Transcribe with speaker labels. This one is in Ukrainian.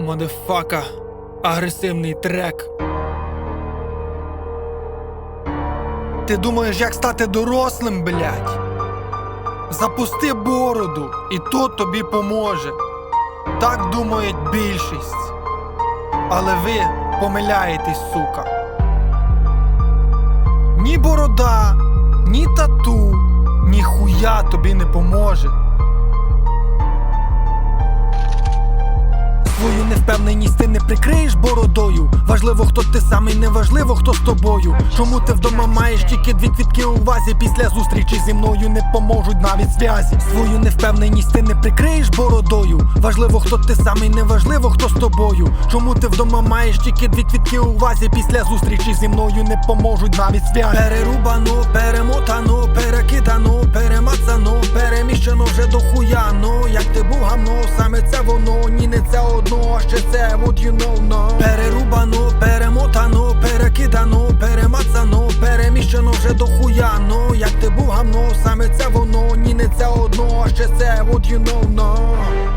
Speaker 1: Мадефака. Агресивний трек. Ти думаєш, як стати дорослим, блядь? Запусти бороду, і то тобі поможе. Так думають більшість. Але ви помиляєтесь, сука. Ні борода, ні тату, ні хуя тобі не поможе. Свою невпевненість ти не прикриєш бородою. Важливо, хто ти самий, не важливо, хто з тобою. Чому ти вдома маєш тільки дві квітки у вазі? Після зустрічі зі мною не поможуть навіть зв'язі. Свою невпевненість ти не прикриєш бородою. Важливо, хто ти самий, не важливо, хто з тобою. Чому ти вдома маєш тільки дві квітки у вазі? Після зустрічі зі мною не поможуть навіть зв'язі. Перерубано, перемотано, перекидано, вже до. Як ти був гамно, саме це воно, ні не це одно, а ще це what you know, no. Перерубано, перемотано, перекидано, перемацано, переміщено вже до хуяно. Як ти був гамно, саме це воно, ні не це одно, а ще це what you know, no.